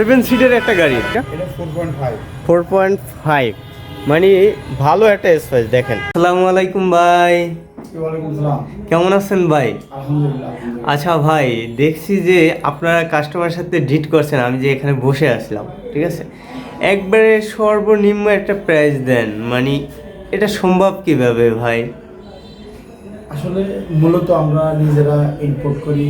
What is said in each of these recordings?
Seven সিটের একটা গাড়ি। এটা ফোর পয়েন্ট ফাইভ মানে ভালো একটা স্পেস দেখেন। আসসালামু আলাইকুম ভাই। কেমন আছেন ভাই? আচ্ছা ভাই দেখছি যে আপনারা কাস্টমারের সাথে ডিট করছেন আমি যে এখানে বসে আসলাম ঠিক আছে? একবারে সর্বনিম্ন একটা প্রাইস দেন মানে এটা সম্ভব কীভাবে ভাই? আসলে মূলত আমরা নিজেরা ইনপুট করি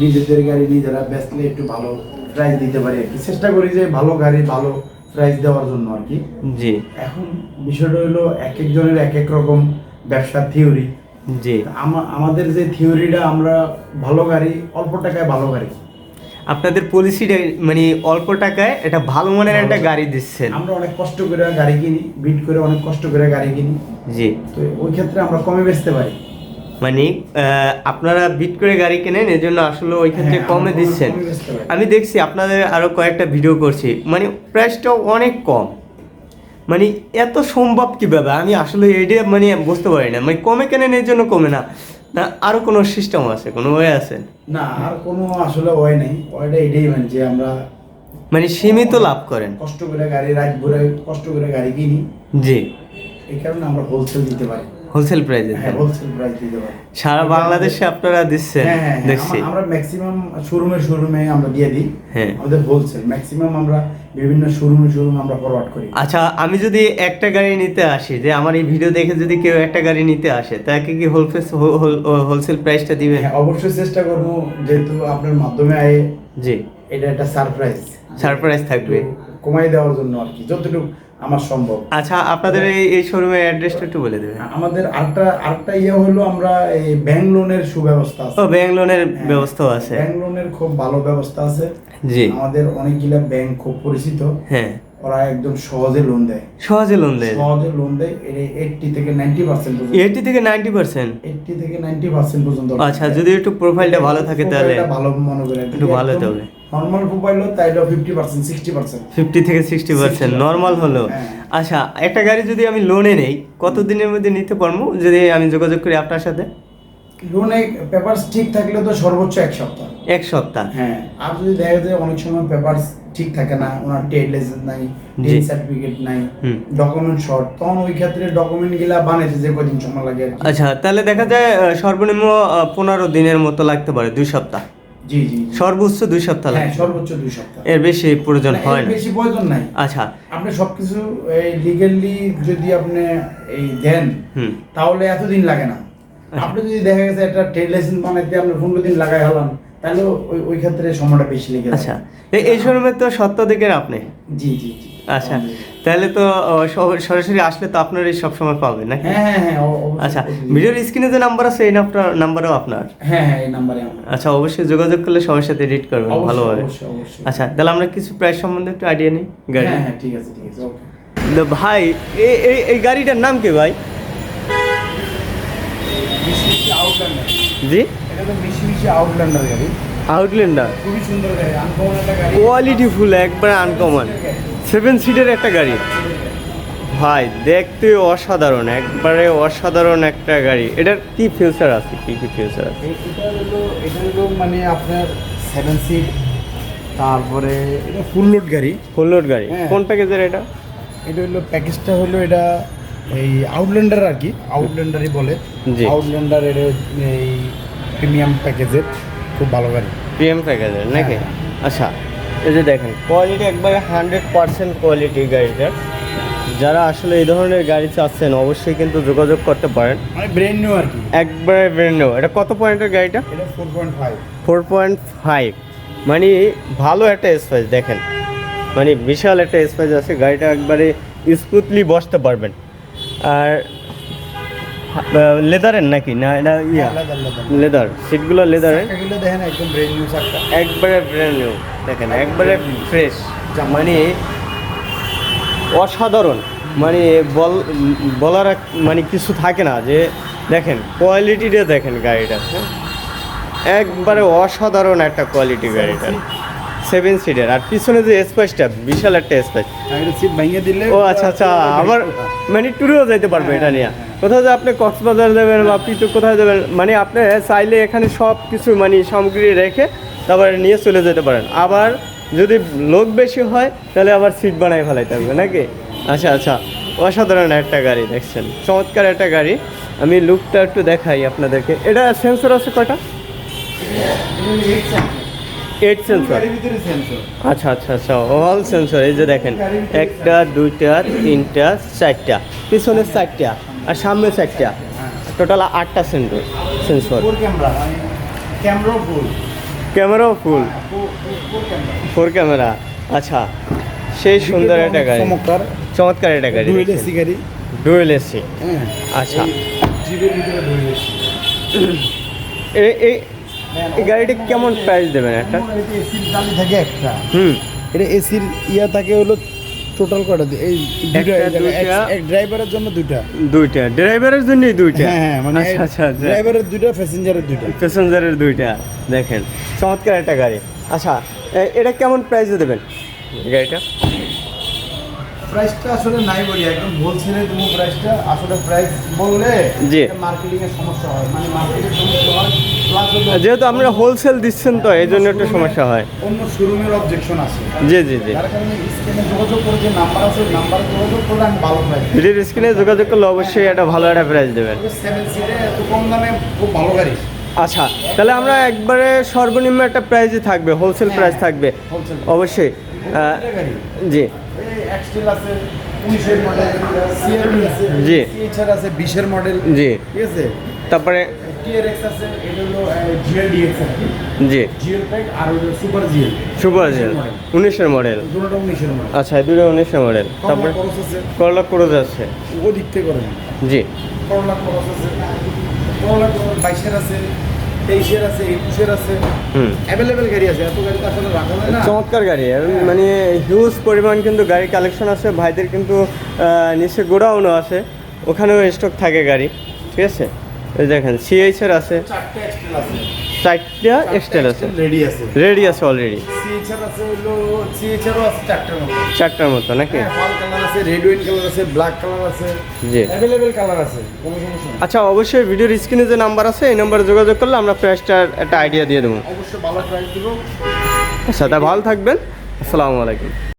নিজেদের গাড়ি নিজেরা বেচলে একটু ভালো। প্রাইস দিতে পারি আর কি। চেষ্টা করি যে ভালো গাড়ি ভালো প্রাইস দেওয়ার জন্য আর কি। জি। এখন বিষয়টা হলো এক একজনের এক এক রকম ব্যবসার থিওরি জি। আমাদের যে থিওরিটা আমরা ভালো গাড়ি অল্প টাকায় ভালো গাড়ি। আপনাদের পলিসিটা মানে অল্প টাকায় এটা ভালো মানের একটা গাড়ি দিচ্ছেন। আমরা অনেক কষ্ট করে গাড়ি কিনি বিট করে অনেক কষ্ট করে গাড়ি কিনি। জি। তো ওই ক্ষেত্রে আমরা কমে বেচতে পারি। মানে আপনারা বিট করে গাড়ি কেনেন এই জন্য আসলে ওই ক্ষেত্রে হ্যাঁ, কমে দিচ্ছেন। আমি দেখছি আপনাদের আরও কয়েকটা ভিডিও করছি। মানে প্রাইসটাও অনেক কম। মানে এত সম্ভব কীভাবে? আমি আসলে এইটা মানে বুঝতে পারি না। মানে কমে কেনেন এর জন্য কমে না। না আরও কোনো সিস্টেম আছে? কোনো ওয়ে আছে? না আর কোনো আসলে ওয়ে নেই। ওয়েটা এটাই মানে যে আমরা মানে সীমিত লাভ করেন। কষ্ট করে গাড়ি রাত ভরে কষ্ট করে গাড়ি কিনি। জি। এই কারণে আমরা হোলসেল দিতে পারি। হোলসেল প্রাইসে হ্যাঁ হোলসেল প্রাইস দিতে পারি সারা বাংলাদেশে আপনারা দিচ্ছেন হ্যাঁ হ্যাঁ হ্যাঁ, দেখছি। আমরা ম্যাক্সিমাম শোরুমে শোরুমে আমরা দিয়ে দিই। হ্যাঁ। আমাদের হোলসেল ম্যাক্সিমাম আমরা বিভিন্ন শোরুমে শোরুমে আমরা ফরওয়ার্ড করি। আচ্ছা আমি যদি একটা গাড়ি নিতে আসি যে আমার এই ভিডিও দেখে যদি কেউ একটা গাড়ি নিতে আসে তাকে কি হোলসেল হোলসেল প্রাইসটা দিবেন? হ্যাঁ অবশ্যই চেষ্টা করব যেহেতু আপনার মাধ্যমে আয়ে জি। এটা একটা সারপ্রাইজ সারপ্রাইজ থাকবে। কমাই দেওয়ার জন্য আর কি যতটুকু আমার সম্ভব। আচ্ছা আপনাদের এই এই শোরুমের অ্যাড্রেসটা একটু বলে দেবেন। আমাদের আরেকটা আরেকটা ইয়ে হলো আমরা এই ব্যাংক লোনের সুব্যবস্থা আছে। ও ব্যাংক লোনের ব্যবস্থা আছে। ব্যাংক লোনের খুব ভালো ব্যবস্থা আছে। জি। আমাদের অনেকগুলা ব্যাংক খুব পরিচিত। হ্যাঁ। ওরা একদম সহজে লোন দেয়। সহজে লোন দেয়? সহজে লোন দেয় এইটটি থেকে নাইনটি পার্সেন্ট থেকে নাইনটি পার্সেন্ট এইটটি থেকে নাইনটি পার্সেন্ট পর্যন্ত। আচ্ছা যদি একটু প্রোফাইলটা ভালো থাকে তাহলে। ভালো মনে করে একটু ভালো হতে হবে। নর্মাল প্রোফাইল তাইলে fifty percent sixty percent fifty থেকে সিক্সটি পার্সেন্ট নর্মাল হলো। হ্যাঁ। আচ্ছা একটা গাড়ি যদি আমি লোনে নেই কত দিনের মধ্যে নিতে পারব? যদি আমি যোগাযোগ করি আপনার সাথে? লোনে পেপারস ঠিক থাকলে তো সর্বোচ্চ এক সপ্তাহ। এক সপ্তাহ। হ্যাঁ আর যদি দেখা যায় অনেক সময় পেপারস ঠিক থাকে না ওনার ট্রেড লাইসেন্স নাই। টেন সার্টিফিকেট নাই ডকুমেন্ট শর্ট তখন ওই ক্ষেত্রে ডকুমেন্টগুলা বানাইতে যে কদিন সময় লাগে আচ্ছা তাহলে দেখা যায় সর্বনিম্ন পনেরো দিনের মতো লাগতে পারে দুই সপ্তাহ। জি জি। সর্বোচ্চ দুই সপ্তাহ হ্যাঁ লাগে সর্বোচ্চ দুই সপ্তাহ। এর বেশি প্রয়োজন হয় না। বেশি প্রয়োজন নাই। আচ্ছা। আপনি সবকিছু এই লিগালি যদি আপনি এই দেন তাহলে এতদিন লাগে না। আপনি যদি দেখা গেছে একটা ট্রেড লাইসেন্স বানাইতে আপনি পনেরো দিন লাগাই হলাম তাহলে ওই ক্ষেত্রে সময়টা বেশি লেগে আচ্ছা। এই এই শোরুমের তো সত্য দিকের আপনি? জি জি জি। আচ্ছা। তাহলে তো সরাসরি আসলে তো আপনারই সব সময় পাবেন নাকি? হ্যাঁ হ্যাঁ হ্যাঁ আচ্ছা। ভিডিওর স্ক্রিনে যে নাম্বার আছে এই নাম্বার নাম্বারও আপনার? হ্যাঁ হ্যাঁ এই নাম্বারে আমার। আচ্ছা অবশ্যই যোগাযোগ করলে সবার সাথে এডিট করবেন ভালোভাবে। আচ্ছা তাহলে আমরা কিছু প্রাইস সম্বন্ধে একটু আইডিয়া নিই? গাড়ি? হ্যাঁ হ্যাঁ ঠিক আছে ঠিক আছে ওকে ভাই এই এই এই গাড়িটার নাম কি ভাই? জি? এটা তো মিশমিশি আউটল্যান্ডার গাড়ি। আউটল্যান্ডার খুবই সুন্দর গাড়ি আনকমন একটা গাড়ি। কোয়ালিটি ফুল একবার আনকমন সেভেন সিটের একটা গাড়ি। ভাই দেখতে অসাধারণ একবারে অসাধারণ একটা গাড়ি। এটার কি ফিউচার আছে? কি কি ফিউচার আছে? এটা হলো এটা হলো মানে আপনার সেভেন সিট তারপরে এটা ফুল লোড গাড়ি। ফুল লোড গাড়ি। হ্যাঁ। কোন প্যাকেজের এটা? এটা হলো প্যাকেজটা হলো এটা এই আউটল্যান্ডার আর কি আউটল্যান্ডারই বলে। আউটল্যান্ডার এটা এই প্রিমিয়াম প্যাকেজের খুব ভালো গাড়ি। পিএম প্যাকেজের নাকি? হ্যাঁ। আচ্ছা এই যে দেখেন কোয়ালিটি একবারে হান্ড্রেড পার্সেন্ট কোয়ালিটি গাড়িটার। যারা আসলে এই ধরনের গাড়ি চাচ্ছেন অবশ্যই কিন্তু যোগাযোগ করতে পারেন। মানে ব্র্যান্ড নিউ আর কি। একবারে ব্র্যান্ড নিউ এটা কত পয়েন্টের গাড়িটা? এটা four point five four point five মানে ভালো একটা স্পেস দেখেন। মানে বিশাল একটা স্পেস আছে গাড়িটা একবারে স্মুথলি বসতে পারবেন। আর লেদারের নাকি? না এটা ইয়া। লেদার সিটগুলো লেদারের? দেখেন একদম ব্র্যান্ড নিউ একবারে ব্র্যান্ড নিউ দেখেন একবারে ফ্রেশ মানে অসাধারণ। মানে বল বলার মানে কিছু থাকে না যে দেখেন কোয়ালিটিটা দেখেন গাড়িটা? একবারে অসাধারণ একটা কোয়ালিটি গাড়িটা সেভেন সিটের আর পিছনে যে স্পেসটা বিশাল একটা স্পেস সিট ভেঙে দিলে ও আচ্ছা আচ্ছা আবার মানে ট্যুরেও যেতে পারবে এটা নিয়ে। কোথাও যে আপনি কক্সবাজার যাবেন বা পিটু কোথায় যাবেন মানে আপনি চাইলে এখানে সব কিছু মানে সামগ্রী রেখে তারপরে নিয়ে চলে যেতে পারেন। আবার যদি লোক বেশি হয়, তাহলে আবার সিট বানাই ফেলাইতে হবে, নাকি? আচ্ছা আচ্ছা। অসাধারণ একটা গাড়ি, দেখছেন। চমৎকার একটা গাড়ি। আমি লুকটা একটু দেখাই আপনাদেরকে। এটা সেন্সর আছে কয়টা? এইট সেন্সর আচ্ছা আচ্ছা আচ্ছা। অল সেন্সর এই যে দেখেন। একটা, দুইটা, তিনটা, চারটা। পিছনে চারটা। আর সামনে চারটা। টোটাল আটটা সেন্সর সেন্সর ক্যামেরাও ফুল ফোর ক্যামেরা আচ্ছা সেই সুন্দর একটা গাড়ি। চমৎকার। চমৎকার একটা গাড়ি ডুয়েল এসি গাড়ি। ডুয়েল এসি হ্যাঁ আচ্ছা। এসি এই এই এই গাড়িটা কেমন প্রাইস দেবেন একটা? এসির চালি থাকে একটা। হুম। এটা এসির ইয়া থাকে হলো টোটাল কটা দি- এই দুইটা এক-। ড্রাইভারের জন্য দুইটা। দুইটা। ড্রাইভারের জন্যই দুইটা। হ্যাঁ হ্যাঁ মানে আচ্ছা আচ্ছা আচ্ছা। ড্রাইভারের দুইটা প্যাসেঞ্জারের দুইটা। প্যাসেঞ্জারের দুইটা। দেখেন চমৎকার একটা গাড়ি। আচ্ছা এটা কেমন প্রাইসে দেবেন? গাড়িটা? প্রাইসটা আসলে নাই বলি একদম হোলসেলে তুমি প্রাইসটা আসলে প্রাইস বললে জি। মার্কেটিং এর সমস্যা হয়। মানে মার্কেটের সমস্যা হয় যেহেতু আপনারা হোলসেল দিচ্ছেন তো এই জন্য একটু সমস্যা হয়। অন্য শোরুমের অবজেকশন আছে। জি জি জি। যার কারণে স্ক্রিনে যোগাযোগ করে যে নাম্বার আছে নাম্বারে যোগাযোগ করলে আমি ভালো প্রাইস ভিডিওর স্ক্রিনে যোগাযোগ করলে অবশ্যই একটা ভালো একটা প্রাইস দেবেন। সেভেন সিটে এত কম দামে খুব ভালো গাড়ি। আচ্ছা তাহলে আমরা একবারে সর্বনিম্ন একটা প্রাইসই থাকবে হোলসেল প্রাইস থাকবে। অবশ্যই জি। এক্সটেল আছে উনিশের মডেল সিএলবি আছে জি। সিএইচআর আছে বিশের মডেল জি। ঠিক আছে? তারপরে টিআরএক্স আছে এটা হলো GL DX G. GL pack আর হলো সুপার জিএল সুপার জেল উনিশের মডেল দুটোটা উনিশের মডেল আচ্ছা দুটো উনিশের মডেল তারপরে করলা খরচ আছে। করলা ক্রোজ আছে। ও দিক থেকে করেন। জি। করলা খরচ আছে। করলা খরচ বাইশের আছে। তেইশের আছে একুশের আছে। অ্যাভেলেবেল গাড়ি আছে এত গাড়ি আসলে রাখা যায় না। চমৎকার গাড়ি মানে হিউজ পরিমাণ কিন্তু গাড়ি কালেকশন আছে ভাইদের কিন্তু নিচে গোডাউনও আছে ওখানেও স্টক থাকে গাড়ি ঠিক আছে? দেখেন সিএইচের আছে। চারটে আছে। চারটা এক্সটেল আছে। রেডি আছে। রেডি আছে অলরেডি সিএইচআর আছে হলো সিএইচআরও আছে চারটার মতো। চারটার মতো নাকি? হ্যাঁ পাল কালার আছে রেড ওয়াইন কালার আছে ব্ল্যাক কালার আছে জি। অ্যাভেলেবেল কালার আছে কোনো সমস্যা আচ্ছা অবশ্যই ভিডিওর স্ক্রিনে যে নাম্বার আছে এই নাম্বারে যোগাযোগ করলে আমরা প্রাইসটার একটা আইডিয়া দিয়ে দেবো। অবশ্যই ভালো প্রাইস দিব। আচ্ছা তা ভালো থাকবেন। আসসালামু আলাইকুম।